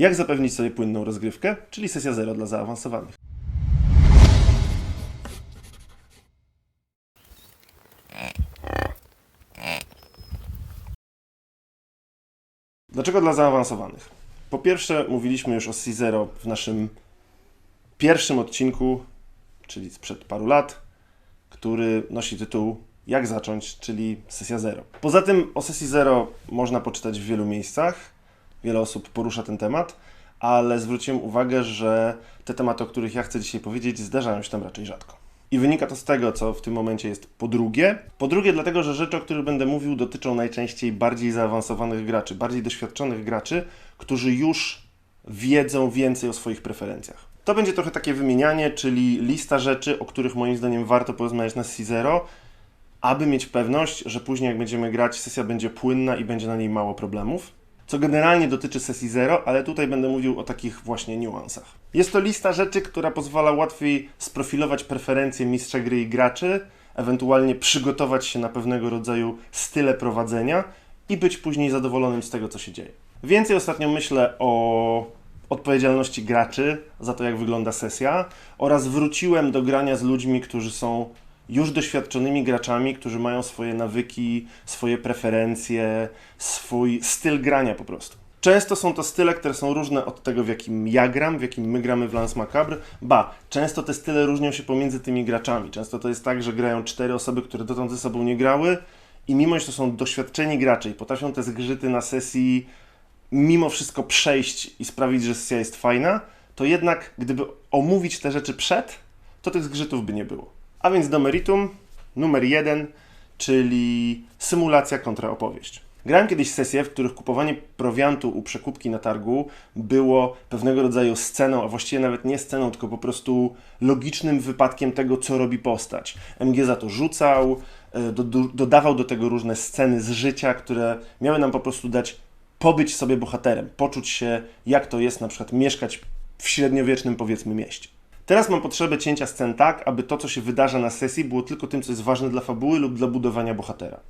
Jak zapewnić sobie płynną rozgrywkę, czyli sesja 0 dla zaawansowanych. Dlaczego dla zaawansowanych? Po pierwsze, mówiliśmy już o C0 w naszym pierwszym odcinku, czyli sprzed paru lat, który nosi tytuł Jak zacząć, czyli sesja 0. Poza tym o sesji 0 można poczytać w wielu miejscach. Wiele osób porusza ten temat, ale zwróciłem uwagę, że te tematy, o których ja chcę dzisiaj powiedzieć, zdarzają się tam raczej rzadko. I wynika to z tego, co w tym momencie jest po drugie. Po drugie, dlatego, że rzeczy, o których będę mówił, dotyczą najczęściej bardziej zaawansowanych graczy, bardziej doświadczonych graczy, którzy już wiedzą więcej o swoich preferencjach. To będzie trochę takie wymienianie, czyli lista rzeczy, o których moim zdaniem warto porozmawiać na C0, aby mieć pewność, że później jak będziemy grać, sesja będzie płynna i będzie na niej mało problemów. Co generalnie dotyczy sesji 0, ale tutaj będę mówił o takich właśnie niuansach. Jest to lista rzeczy, która pozwala łatwiej sprofilować preferencje mistrza gry i graczy, ewentualnie przygotować się na pewnego rodzaju style prowadzenia i być później zadowolonym z tego, co się dzieje. Więcej ostatnio myślę o odpowiedzialności graczy za to, jak wygląda sesja oraz wróciłem do grania z ludźmi, którzy są już doświadczonymi graczami, którzy mają swoje nawyki, swoje preferencje, swój styl grania po prostu. Często są to style, które są różne od tego, w jakim ja gram, w jakim my gramy w Lance Macabre. Ba, często te style różnią się pomiędzy tymi graczami. Często to jest tak, że grają cztery osoby, które dotąd ze sobą nie grały i mimo, że to są doświadczeni gracze i potrafią te zgrzyty na sesji mimo wszystko przejść i sprawić, że sesja jest fajna, to jednak gdyby omówić te rzeczy przed, to tych zgrzytów by nie było. A więc do meritum numer jeden, czyli symulacja kontra opowieść. Grałem kiedyś sesje, w których kupowanie prowiantu u przekupki na targu było pewnego rodzaju sceną, a właściwie nawet nie sceną, tylko po prostu logicznym wypadkiem tego, co robi postać. MG za to rzucał, e, do, do, dodawał do tego różne sceny z życia, które miały nam po prostu dać pobyć sobie bohaterem, poczuć się, jak to jest na przykład mieszkać w średniowiecznym, powiedzmy, mieście. Teraz mam potrzebę cięcia scen tak, aby to, co się wydarza na sesji, było tylko tym, co jest ważne dla fabuły lub dla budowania bohatera.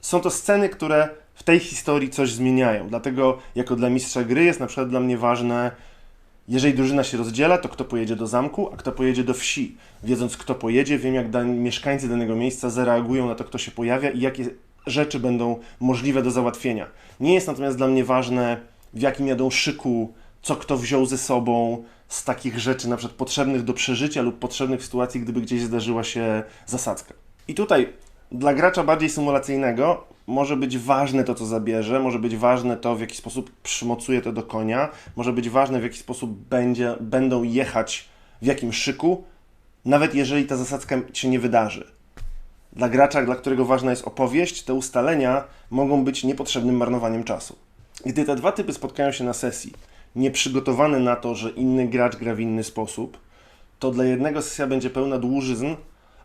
Są to sceny, które w tej historii coś zmieniają. Dlatego, jako dla mistrza gry, jest na przykład dla mnie ważne, jeżeli drużyna się rozdziela, to kto pojedzie do zamku, a kto pojedzie do wsi. Wiedząc, kto pojedzie, wiem, jak mieszkańcy danego miejsca zareagują na to, kto się pojawia i jakie rzeczy będą możliwe do załatwienia. Nie jest natomiast dla mnie ważne, w jakim jadą szyku, co kto wziął ze sobą z takich rzeczy, na przykład potrzebnych do przeżycia lub potrzebnych w sytuacji, gdyby gdzieś zdarzyła się zasadzka. I tutaj dla gracza bardziej symulacyjnego może być ważne to, co zabierze, może być ważne to, w jaki sposób przymocuje to do konia, może być ważne, w jaki sposób będzie, będą jechać, w jakim szyku, nawet jeżeli ta zasadzka się nie wydarzy. Dla gracza, dla którego ważna jest opowieść, te ustalenia mogą być niepotrzebnym marnowaniem czasu. Gdy te dwa typy spotkają się na sesji, nieprzygotowany na to, że inny gracz gra w inny sposób, to dla jednego sesja będzie pełna dłużyzn,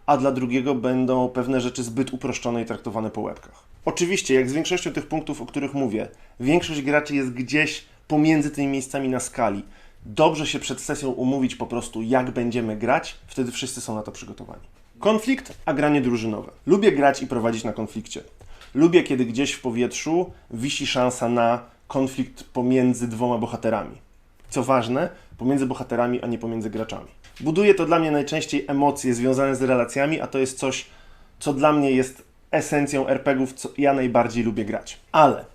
a dla drugiego będą pewne rzeczy zbyt uproszczone i traktowane po łebkach. Oczywiście, jak z większością tych punktów, o których mówię, większość graczy jest gdzieś pomiędzy tymi miejscami na skali. Dobrze się przed sesją umówić po prostu, jak będziemy grać, wtedy wszyscy są na to przygotowani. Konflikt, a granie drużynowe. Lubię grać i prowadzić na konflikcie. Lubię, kiedy gdzieś w powietrzu wisi szansa na konflikt pomiędzy dwoma bohaterami. Co ważne, pomiędzy bohaterami, a nie pomiędzy graczami. Buduje to dla mnie najczęściej emocje związane z relacjami, a to jest coś, co dla mnie jest esencją RPGów, co ja najbardziej lubię grać. Ale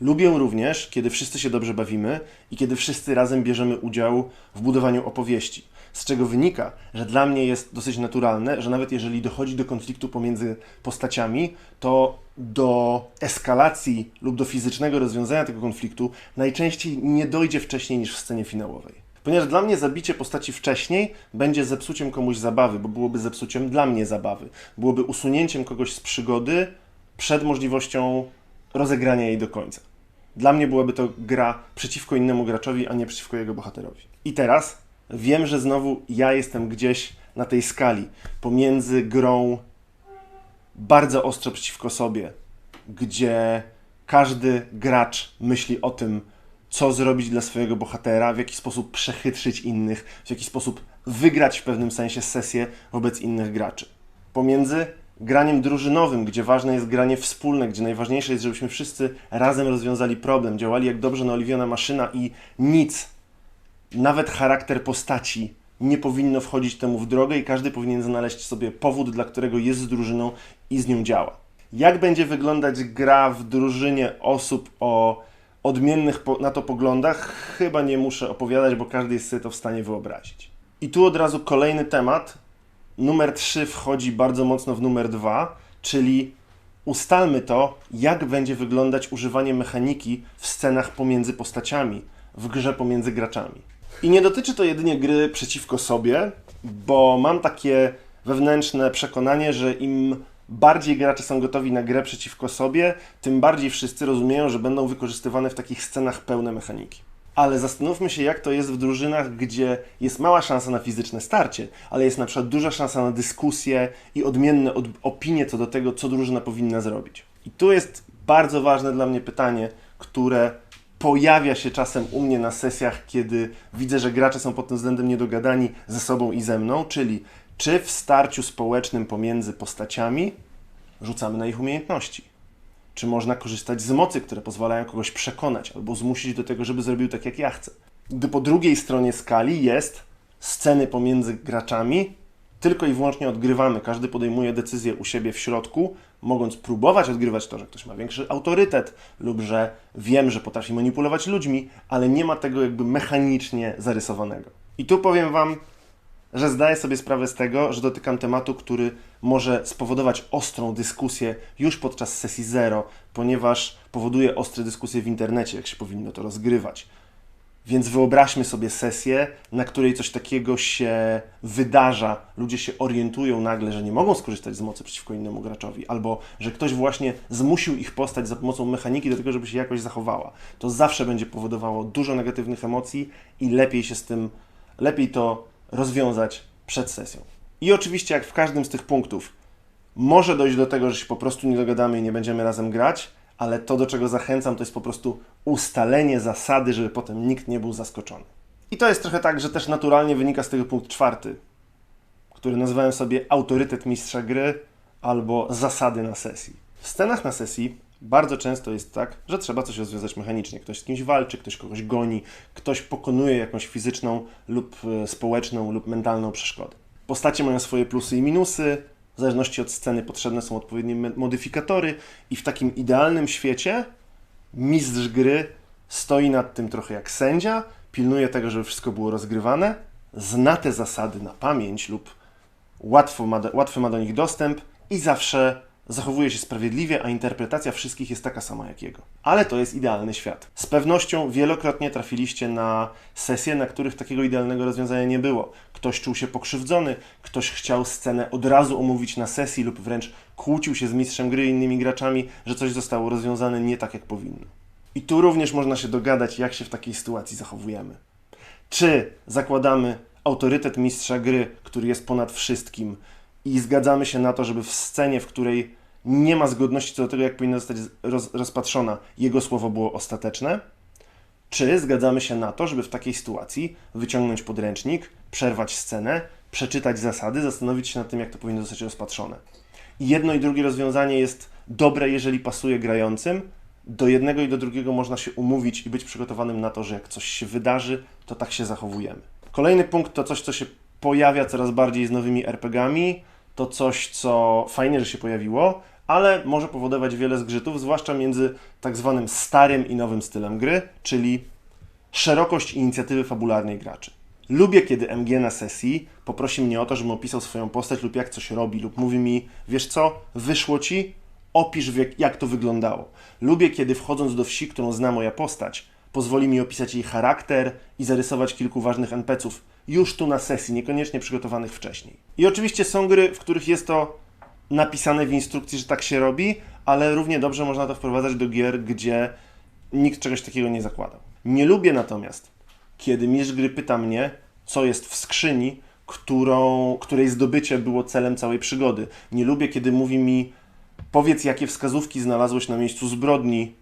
lubię również, kiedy wszyscy się dobrze bawimy i kiedy wszyscy razem bierzemy udział w budowaniu opowieści. Z czego wynika, że dla mnie jest dosyć naturalne, że nawet jeżeli dochodzi do konfliktu pomiędzy postaciami, to do eskalacji lub do fizycznego rozwiązania tego konfliktu najczęściej nie dojdzie wcześniej niż w scenie finałowej. Ponieważ dla mnie zabicie postaci wcześniej będzie zepsuciem komuś zabawy, bo byłoby zepsuciem dla mnie zabawy. Byłoby usunięciem kogoś z przygody przed możliwością rozegrania jej do końca. Dla mnie byłaby to gra przeciwko innemu graczowi, a nie przeciwko jego bohaterowi. I teraz wiem, że znowu ja jestem gdzieś na tej skali pomiędzy grą bardzo ostro przeciwko sobie, gdzie każdy gracz myśli o tym, co zrobić dla swojego bohatera, w jaki sposób przechytrzyć innych, w jaki sposób wygrać w pewnym sensie sesję wobec innych graczy. Pomiędzy graniem drużynowym, gdzie ważne jest granie wspólne, gdzie najważniejsze jest, żebyśmy wszyscy razem rozwiązali problem, działali jak dobrze naoliwiona maszyna i nic, nawet charakter postaci nie powinno wchodzić temu w drogę i każdy powinien znaleźć sobie powód, dla którego jest z drużyną i z nią działa. Jak będzie wyglądać gra w drużynie osób o odmiennych na to poglądach, chyba nie muszę opowiadać, bo każdy jest sobie to w stanie wyobrazić. I tu od razu kolejny temat. Numer 3 wchodzi bardzo mocno w numer 2, czyli ustalmy to, jak będzie wyglądać używanie mechaniki w scenach pomiędzy postaciami, w grze pomiędzy graczami. I nie dotyczy to jedynie gry przeciwko sobie, bo mam takie wewnętrzne przekonanie, że im bardziej gracze są gotowi na grę przeciwko sobie, tym bardziej wszyscy rozumieją, że będą wykorzystywane w takich scenach pełne mechaniki. Ale zastanówmy się, jak to jest w drużynach, gdzie jest mała szansa na fizyczne starcie, ale jest na przykład duża szansa na dyskusję i odmienne od opinie co do tego, co drużyna powinna zrobić. I tu jest bardzo ważne dla mnie pytanie, które pojawia się czasem u mnie na sesjach, kiedy widzę, że gracze są pod tym względem niedogadani ze sobą i ze mną, czyli czy w starciu społecznym pomiędzy postaciami rzucamy na ich umiejętności? Czy można korzystać z mocy, które pozwalają kogoś przekonać albo zmusić do tego, żeby zrobił tak, jak ja chcę? Gdy po drugiej stronie skali jest sceny pomiędzy graczami, tylko i wyłącznie odgrywamy. Każdy podejmuje decyzję u siebie w środku, mogąc próbować odgrywać to, że ktoś ma większy autorytet lub że wiem, że potrafi manipulować ludźmi, ale nie ma tego jakby mechanicznie zarysowanego. I tu powiem Wam, że zdaję sobie sprawę z tego, że dotykam tematu, który może spowodować ostrą dyskusję już podczas sesji zero, ponieważ powoduje ostre dyskusje w internecie, jak się powinno to rozgrywać. Więc wyobraźmy sobie sesję, na której coś takiego się wydarza, ludzie się orientują nagle, że nie mogą skorzystać z mocy przeciwko innemu graczowi, albo że ktoś właśnie zmusił ich postać za pomocą mechaniki do tego, żeby się jakoś zachowała. To zawsze będzie powodowało dużo negatywnych emocji i lepiej się z tym, lepiej to rozwiązać przed sesją. I oczywiście, jak w każdym z tych punktów, może dojść do tego, że się po prostu nie dogadamy i nie będziemy razem grać, ale to, do czego zachęcam, to jest po prostu ustalenie zasady, żeby potem nikt nie był zaskoczony. I to jest trochę tak, że też naturalnie wynika z tego punkt czwarty, który nazywałem sobie autorytet mistrza gry albo zasady na sesji. W scenach na sesji bardzo często jest tak, że trzeba coś rozwiązać mechanicznie. Ktoś z kimś walczy, ktoś kogoś goni, ktoś pokonuje jakąś fizyczną lub e, społeczną lub mentalną przeszkodę. Postacie mają swoje plusy i minusy, w zależności od sceny potrzebne są odpowiednie modyfikatory i w takim idealnym świecie mistrz gry stoi nad tym trochę jak sędzia, pilnuje tego, żeby wszystko było rozgrywane, zna te zasady na pamięć lub łatwo ma łatwy ma do nich dostęp i zawsze zachowuje się sprawiedliwie, a interpretacja wszystkich jest taka sama jak jego. Ale to jest idealny świat. Z pewnością wielokrotnie trafiliście na sesje, na których takiego idealnego rozwiązania nie było. Ktoś czuł się pokrzywdzony, ktoś chciał scenę od razu omówić na sesji lub wręcz kłócił się z mistrzem gry i innymi graczami, że coś zostało rozwiązane nie tak jak powinno. I tu również można się dogadać, jak się w takiej sytuacji zachowujemy. Czy zakładamy autorytet mistrza gry, który jest ponad wszystkim, i zgadzamy się na to, żeby w scenie, w której nie ma zgodności co do tego, jak powinna zostać roz, rozpatrzona, jego słowo było ostateczne? Czy zgadzamy się na to, żeby w takiej sytuacji wyciągnąć podręcznik, przerwać scenę, przeczytać zasady, zastanowić się nad tym, jak to powinno zostać rozpatrzone? I jedno i drugie rozwiązanie jest dobre, jeżeli pasuje grającym. Do jednego i do drugiego można się umówić i być przygotowanym na to, że jak coś się wydarzy, to tak się zachowujemy. Kolejny punkt to coś, co się pojawia coraz bardziej z nowymi RPGami. To coś, co fajnie, że się pojawiło, ale może powodować wiele zgrzytów, zwłaszcza między tak zwanym starym i nowym stylem gry, czyli szerokość inicjatywy fabularnej graczy. Lubię, kiedy MG na sesji poprosi mnie o to, żebym opisał swoją postać lub jak coś robi, lub mówi mi, wiesz co, wyszło ci, opisz jak to wyglądało. Lubię, kiedy wchodząc do wsi, którą zna moja postać, pozwoli mi opisać jej charakter i zarysować kilku ważnych NPCów już tu na sesji, niekoniecznie przygotowanych wcześniej. I oczywiście są gry, w których jest to napisane w instrukcji, że tak się robi, ale równie dobrze można to wprowadzać do gier, gdzie nikt czegoś takiego nie zakładał. Nie lubię natomiast, kiedy mistrz gry pyta mnie, co jest w skrzyni, którą, której zdobycie było celem całej przygody. Nie lubię, kiedy mówi mi, powiedz, jakie wskazówki znalazłeś na miejscu zbrodni,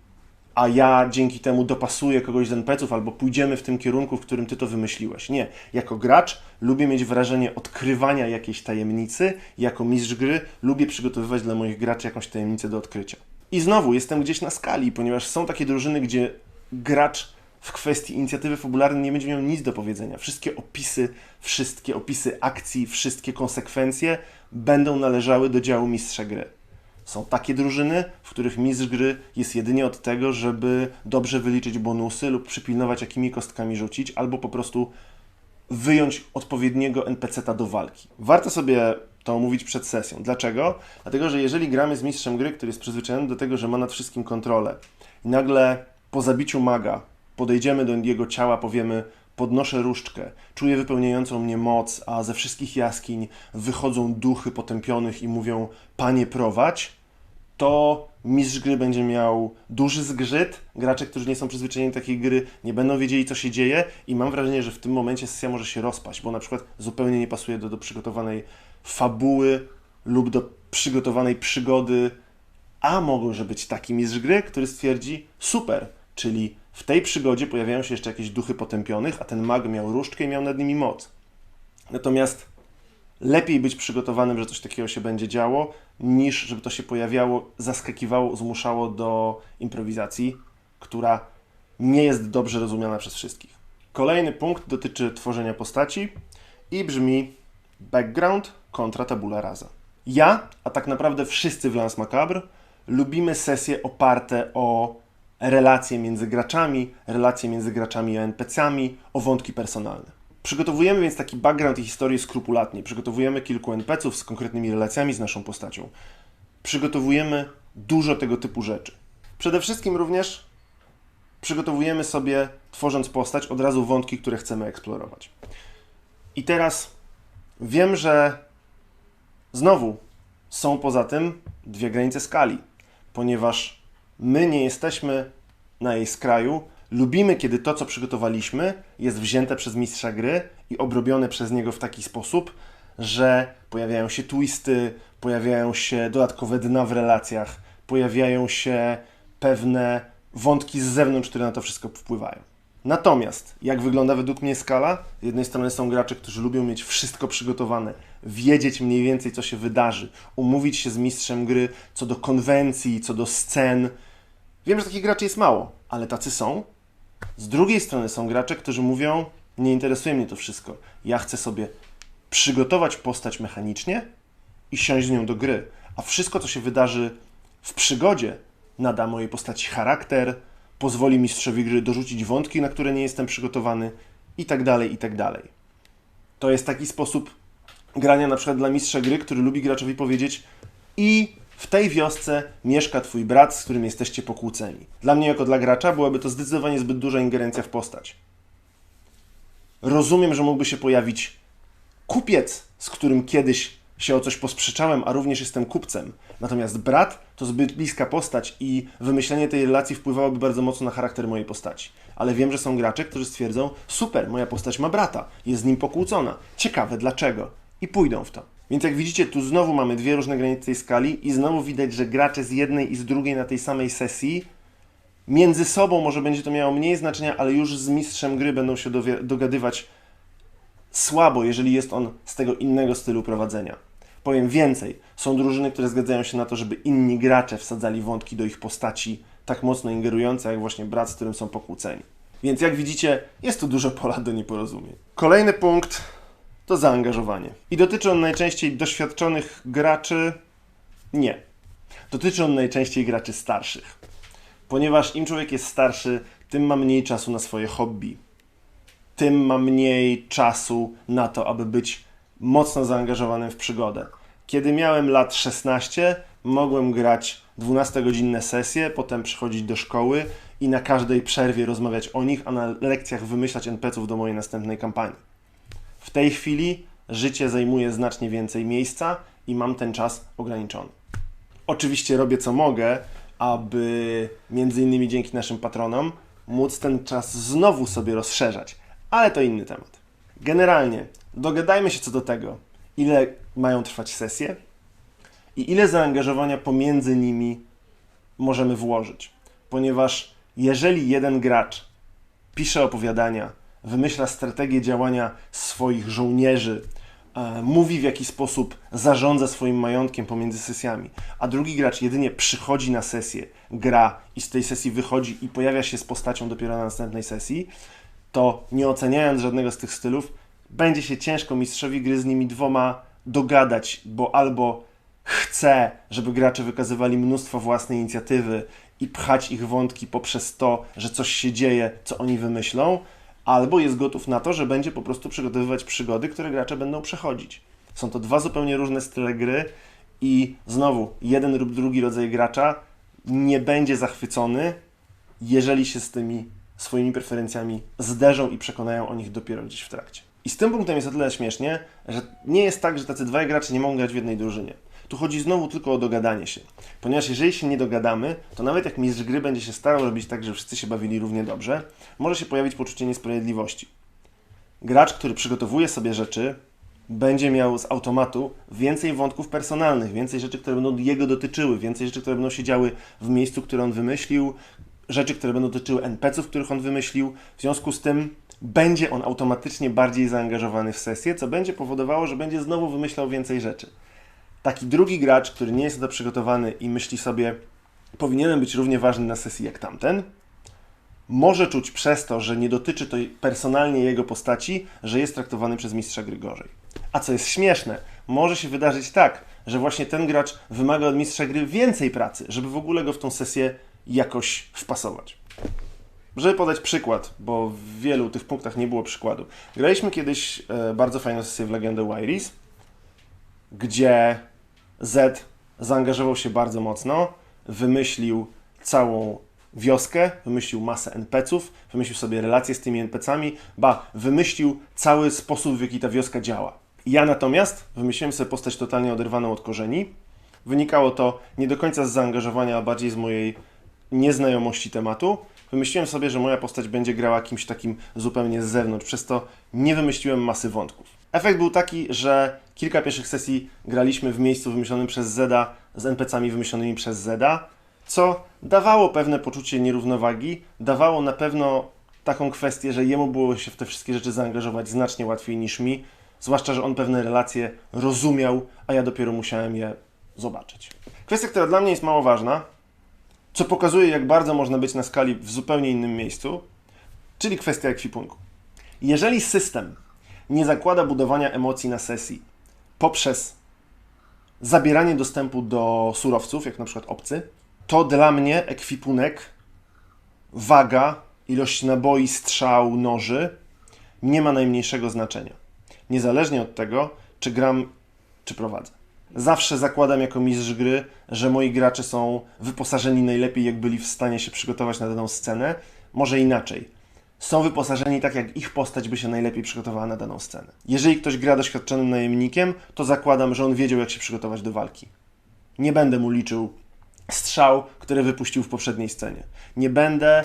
a ja dzięki temu dopasuję kogoś z NPC-ów albo pójdziemy w tym kierunku, w którym ty to wymyśliłeś. Nie. Jako gracz lubię mieć wrażenie odkrywania jakiejś tajemnicy. Jako mistrz gry lubię przygotowywać dla moich graczy jakąś tajemnicę do odkrycia. I znowu jestem gdzieś na skali, ponieważ są takie drużyny, gdzie gracz w kwestii inicjatywy fabularnej nie będzie miał nic do powiedzenia. Wszystkie opisy, wszystkie opisy akcji, wszystkie konsekwencje będą należały do działu mistrza gry. Są takie drużyny, w których mistrz gry jest jedynie od tego, żeby dobrze wyliczyć bonusy lub przypilnować, jakimi kostkami rzucić, albo po prostu wyjąć odpowiedniego NPC-ta do walki. Warto sobie to omówić przed sesją. Dlaczego? Dlatego, że jeżeli gramy z mistrzem gry, który jest przyzwyczajony do tego, że ma nad wszystkim kontrolę i nagle po zabiciu maga podejdziemy do jego ciała, powiemy podnoszę różdżkę, czuję wypełniającą mnie moc, a ze wszystkich jaskiń wychodzą duchy potępionych i mówią panie prowadź, to mistrz gry będzie miał duży zgrzyt. Gracze, którzy nie są przyzwyczajeni do takiej gry, nie będą wiedzieli, co się dzieje, i mam wrażenie, że w tym momencie sesja może się rozpaść, bo na przykład zupełnie nie pasuje do, do przygotowanej fabuły lub do przygotowanej przygody. A może być taki mistrz gry, który stwierdzi: super, czyli w tej przygodzie pojawiają się jeszcze jakieś duchy potępionych, a ten mag miał różdżkę i miał nad nimi moc. Natomiast lepiej być przygotowanym, że coś takiego się będzie działo, niż żeby to się pojawiało, zaskakiwało, zmuszało do improwizacji, która nie jest dobrze rozumiana przez wszystkich. Kolejny punkt dotyczy tworzenia postaci i brzmi background kontra tabula rasa. Ja, a tak naprawdę wszyscy w Lance Macabre, lubimy sesje oparte o relacje między graczami, relacje między graczami a NPC-ami, o wątki personalne. Przygotowujemy więc taki background i historię skrupulatnie. Przygotowujemy kilku NPC-ów z konkretnymi relacjami z naszą postacią. Przygotowujemy dużo tego typu rzeczy. Przede wszystkim również przygotowujemy sobie, tworząc postać, od razu wątki, które chcemy eksplorować. I teraz wiem, że znowu są poza tym dwie granice skali, ponieważ my nie jesteśmy na jej skraju, Lubimy, kiedy to, co przygotowaliśmy, jest wzięte przez mistrza gry i obrobione przez niego w taki sposób, że pojawiają się twisty, pojawiają się dodatkowe dna w relacjach, pojawiają się pewne wątki z zewnątrz, które na to wszystko wpływają. Natomiast, jak wygląda według mnie skala? Z jednej strony są gracze, którzy lubią mieć wszystko przygotowane, wiedzieć mniej więcej, co się wydarzy, umówić się z mistrzem gry co do konwencji, co do scen. Wiem, że takich graczy jest mało, ale tacy są z drugiej strony są gracze, którzy mówią: Nie interesuje mnie to wszystko. Ja chcę sobie przygotować postać mechanicznie i siąść z nią do gry. A wszystko, co się wydarzy w przygodzie, nada mojej postaci charakter, pozwoli mistrzowi gry dorzucić wątki, na które nie jestem przygotowany, i tak dalej, i tak dalej. To jest taki sposób grania na przykład dla mistrza gry, który lubi graczowi powiedzieć i w tej wiosce mieszka twój brat, z którym jesteście pokłóceni. Dla mnie, jako dla gracza, byłaby to zdecydowanie zbyt duża ingerencja w postać. Rozumiem, że mógłby się pojawić kupiec, z którym kiedyś się o coś posprzeczałem, a również jestem kupcem. Natomiast brat to zbyt bliska postać i wymyślenie tej relacji wpływałoby bardzo mocno na charakter mojej postaci. Ale wiem, że są gracze, którzy stwierdzą: super, moja postać ma brata, jest z nim pokłócona. Ciekawe dlaczego. I pójdą w to. Więc jak widzicie, tu znowu mamy dwie różne granice tej skali i znowu widać, że gracze z jednej i z drugiej na tej samej sesji między sobą może będzie to miało mniej znaczenia, ale już z mistrzem gry będą się dogadywać słabo, jeżeli jest on z tego innego stylu prowadzenia. Powiem więcej, są drużyny, które zgadzają się na to, żeby inni gracze wsadzali wątki do ich postaci tak mocno ingerujące, jak właśnie brat, z którym są pokłóceni. Więc jak widzicie, jest tu dużo pola do nieporozumień. Kolejny punkt to zaangażowanie. I dotyczy on najczęściej doświadczonych graczy? Nie. Dotyczy on najczęściej graczy starszych. Ponieważ im człowiek jest starszy, tym ma mniej czasu na swoje hobby. Tym ma mniej czasu na to, aby być mocno zaangażowanym w przygodę. Kiedy miałem lat 16, mogłem grać 12-godzinne sesje, potem przychodzić do szkoły i na każdej przerwie rozmawiać o nich, a na lekcjach wymyślać NPC-ów do mojej następnej kampanii. W tej chwili życie zajmuje znacznie więcej miejsca i mam ten czas ograniczony. Oczywiście robię co mogę, aby między innymi dzięki naszym patronom móc ten czas znowu sobie rozszerzać, ale to inny temat. Generalnie dogadajmy się co do tego, ile mają trwać sesje i ile zaangażowania pomiędzy nimi możemy włożyć, ponieważ Jeżeli jeden gracz pisze opowiadania, wymyśla strategię działania swoich żołnierzy, e, mówi w jaki sposób zarządza swoim majątkiem pomiędzy sesjami, a drugi gracz jedynie przychodzi na sesję, gra i z tej sesji wychodzi i pojawia się z postacią dopiero na następnej sesji, to nie oceniając żadnego z tych stylów, będzie się ciężko mistrzowi gry z nimi dwoma dogadać, bo albo chce, żeby gracze wykazywali mnóstwo własnej inicjatywy i pchać ich wątki poprzez to, że coś się dzieje, co oni wymyślą, albo jest gotów na to, że będzie po prostu przygotowywać przygody, które gracze będą przechodzić. Są to dwa zupełnie różne style gry i znowu jeden lub drugi rodzaj gracza nie będzie zachwycony, jeżeli się z tymi swoimi preferencjami zderzą i przekonają o nich dopiero gdzieś w trakcie. I z tym punktem jest o tyle śmiesznie, że nie jest tak, że tacy dwaj gracze nie mogą grać w jednej drużynie. Tu chodzi znowu tylko o dogadanie się. Ponieważ jeżeli się nie dogadamy, to nawet jak mistrz gry będzie się starał robić tak, że wszyscy się bawili równie dobrze, może się pojawić poczucie niesprawiedliwości. Gracz, który przygotowuje sobie rzeczy, będzie miał z automatu więcej wątków personalnych, więcej rzeczy, które będą jego dotyczyły, więcej rzeczy, które będą się działy w miejscu, które on wymyślił, rzeczy, które będą dotyczyły NPC-ów, których on wymyślił. W związku z tym będzie on automatycznie bardziej zaangażowany w sesję, co będzie powodowało, że będzie znowu wymyślał więcej rzeczy. Taki drugi gracz, który nie jest na to przygotowany i myśli sobie, powinienem być równie ważny na sesji jak tamten, może czuć przez to, że nie dotyczy to personalnie jego postaci, że jest traktowany przez mistrza gry gorzej. A co jest śmieszne, może się wydarzyć tak, że właśnie ten gracz wymaga od mistrza gry więcej pracy, żeby w ogóle go w tą sesję jakoś wpasować. Żeby podać przykład, bo w wielu tych punktach nie było przykładu. Graliśmy kiedyś e, bardzo fajną sesję w Legendę Wairis, gdzie Z zaangażował się bardzo mocno, wymyślił całą wioskę, wymyślił masę NPC-ów, wymyślił sobie relacje z tymi NPC-ami, ba, wymyślił cały sposób, w jaki ta wioska działa. Ja natomiast wymyśliłem sobie postać totalnie oderwaną od korzeni. Wynikało to nie do końca z zaangażowania, a bardziej z mojej nieznajomości tematu. Wymyśliłem sobie, że moja postać będzie grała kimś takim zupełnie z zewnątrz, przez to nie wymyśliłem masy wątków. Efekt był taki, że kilka pierwszych sesji graliśmy w miejscu wymyślonym przez Zeda z NPC-ami wymyślonymi przez Zeda, co dawało pewne poczucie nierównowagi, dawało na pewno taką kwestię, że jemu było się w te wszystkie rzeczy zaangażować znacznie łatwiej niż mi, zwłaszcza, że on pewne relacje rozumiał, a ja dopiero musiałem je zobaczyć. Kwestia, która dla mnie jest mało ważna, co pokazuje, jak bardzo można być na skali w zupełnie innym miejscu, czyli kwestia ekwipunku. Jeżeli system nie zakłada budowania emocji na sesji poprzez zabieranie dostępu do surowców, jak na przykład obcy, to dla mnie ekwipunek, waga, ilość naboi, strzał, noży nie ma najmniejszego znaczenia. Niezależnie od tego, czy gram, czy prowadzę. Zawsze zakładam jako mistrz gry, że moi gracze są wyposażeni najlepiej, jak byli w stanie się przygotować na daną scenę. Może inaczej. Są wyposażeni tak, jak ich postać by się najlepiej przygotowała na daną scenę. Jeżeli ktoś gra doświadczonym najemnikiem, to zakładam, że on wiedział, jak się przygotować do walki. Nie będę mu liczył strzał, które wypuścił w poprzedniej scenie. Nie będę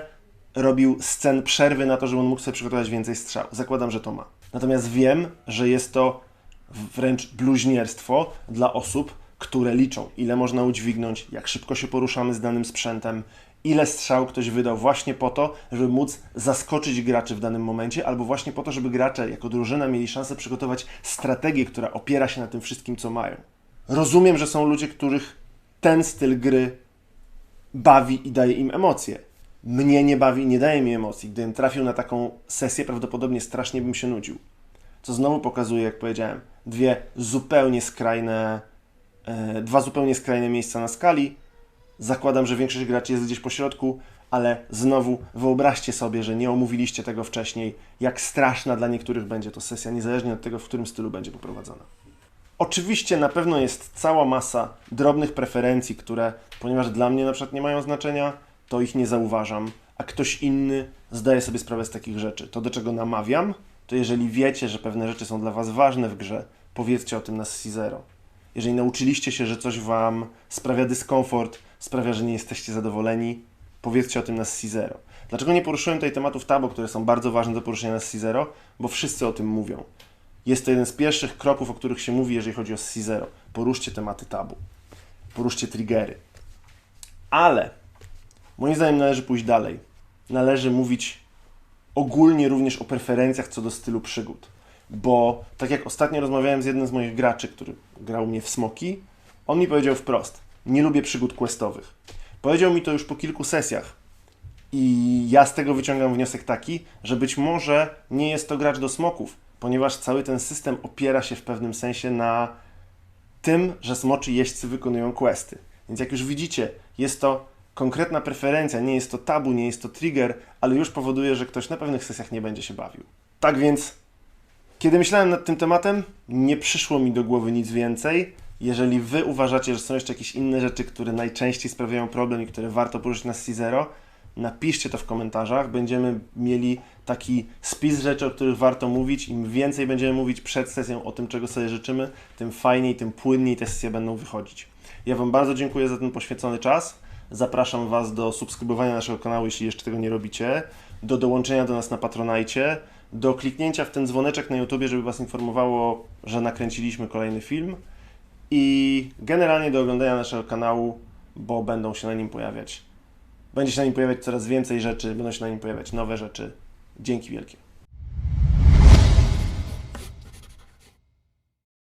robił scen przerwy na to, żeby on mógł sobie przygotować więcej strzał. Zakładam, że to ma. Natomiast wiem, że jest to wręcz bluźnierstwo dla osób, które liczą, ile można udźwignąć, jak szybko się poruszamy z danym sprzętem, ile strzał ktoś wydał właśnie po to, żeby móc zaskoczyć graczy w danym momencie, albo właśnie po to, żeby gracze jako drużyna mieli szansę przygotować strategię, która opiera się na tym wszystkim, co mają. Rozumiem, że są ludzie, których ten styl gry bawi i daje im emocje. Mnie nie bawi i nie daje mi emocji. Gdybym trafił na taką sesję, prawdopodobnie strasznie bym się nudził. Co znowu pokazuje, jak powiedziałem, dwie zupełnie skrajne, e, dwa zupełnie skrajne miejsca na skali. Zakładam, że większość graczy jest gdzieś po środku, ale znowu wyobraźcie sobie, że nie omówiliście tego wcześniej, jak straszna dla niektórych będzie to sesja, niezależnie od tego, w którym stylu będzie poprowadzona. Oczywiście na pewno jest cała masa drobnych preferencji, które, ponieważ dla mnie na przykład nie mają znaczenia, to ich nie zauważam, a ktoś inny zdaje sobie sprawę z takich rzeczy. To, do czego namawiam, to jeżeli wiecie, że pewne rzeczy są dla Was ważne w grze, powiedzcie o tym na sesji zero. Jeżeli nauczyliście się, że coś Wam sprawia dyskomfort, sprawia, że nie jesteście zadowoleni, powiedzcie o tym na sesji zero. Dlaczego nie poruszyłem tutaj tematów tabu, które są bardzo ważne do poruszenia na sesji zero? Bo wszyscy o tym mówią. Jest to jeden z pierwszych kroków, o których się mówi, jeżeli chodzi o sesji zero. Poruszcie tematy tabu. Poruszcie triggery. Ale moim zdaniem należy pójść dalej. należy mówić ogólnie również o preferencjach co do stylu przygód. Bo tak jak ostatnio rozmawiałem z jednym z moich graczy, który grał mnie w smoki, on mi powiedział wprost: Nie lubię przygód questowych. Powiedział mi to już po kilku sesjach. I ja z tego wyciągam wniosek taki, że być może nie jest to gracz do smoków, ponieważ cały ten system opiera się w pewnym sensie na tym, że smoczy jeźdźcy wykonują questy. Więc jak już widzicie, jest to konkretna preferencja, nie jest to tabu, nie jest to trigger, ale już powoduje, że ktoś na pewnych sesjach nie będzie się bawił. Tak więc, kiedy myślałem nad tym tematem, nie przyszło mi do głowy nic więcej. Jeżeli Wy uważacie, że są jeszcze jakieś inne rzeczy, które najczęściej sprawiają problem i które warto poruszyć na C0, napiszcie to w komentarzach. Będziemy mieli taki spis rzeczy, o których warto mówić. Im więcej będziemy mówić przed sesją o tym, czego sobie życzymy, tym fajniej, tym płynniej te sesje będą wychodzić. Ja Wam bardzo dziękuję za ten poświęcony czas. Zapraszam Was do subskrybowania naszego kanału, jeśli jeszcze tego nie robicie, do dołączenia do nas na Patronajcie, do kliknięcia w ten dzwoneczek na YouTubie, żeby Was informowało, że nakręciliśmy kolejny film i generalnie do oglądania naszego kanału, bo będą się na nim pojawiać. Będzie się na nim pojawiać coraz więcej rzeczy, będą się na nim pojawiać nowe rzeczy. Dzięki wielkie.